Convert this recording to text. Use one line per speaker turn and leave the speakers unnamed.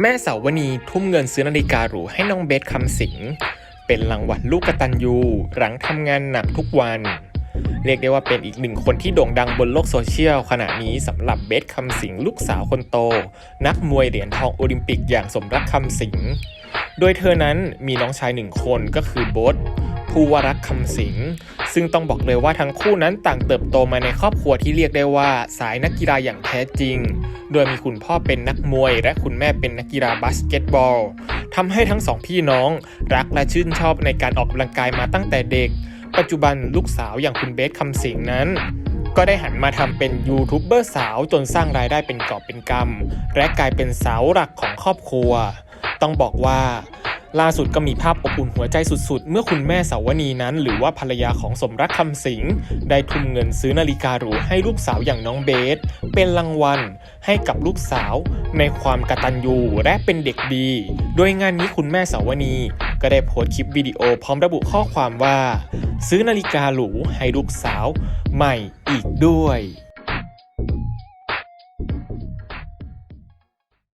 แม่สาวนีทุ่มเงินซื้อนาฬิกาหรูให้น้องเบสคำสิง เป็นรางวัลลูกกตัญญูหลังทำงานหนักทุกวัน เรียกได้ว่าเป็นอีกหนึ่งคนที่โด่งดังบนโลกโซเชียลขณะนี้สำหรับเบสคำสิงลูกสาวคนโต นักมวยเหรียญทองโอลิมปิกอย่างสมรักคำสิง โดยเธอนั้นมีน้องชายหนึ่งคนก็คือโบท ภูวรักษ์คำสิงซึ่งต้องบอกเลยว่าทั้งคู่นั้นต่างเติบโตมาในครอบครัวที่เรียกได้ว่าสายนักกีฬาอย่างแท้จริง โดยมีคุณพ่อเป็นนักมวย และคุณแม่เป็นนักกีฬาบาสเกตบอลทำให้ทั้งสองพี่น้องรักและชื่นชอบในการออกกำลังกายมาตั้งแต่เด็ก ปัจจุบันลูกสาวอย่างคุณเบสคำสิงนั้นก็ได้หันมาทำเป็นยูทูบเบอร์สาวจนสร้างรายได้เป็นกอบเป็นกำและกลายเป็นสาวหลักของครอบครัว ต้องบอกว่า ล่าสุดก็มีภาพอบอุ่นหัวใจสุดๆ เมื่อคุณแม่สาวนีนั้น หรือว่าภรรยาของสมรักคำสิงได้ทุ่มเงินซื้อนาฬิกาหรูให้ลูกสาวอย่างน้องเบส เป็นรางวัลให้กับลูกสาว ในความกตัญญูและเป็นเด็กดี โดยงานนี้คุณแม่สาวนีก็ได้โพสต์คลิปวิดีโอพร้อมระบุข้อความว่า ซื้อนาฬิกาหรูให้ลูกสาวใหม่อีกด้วย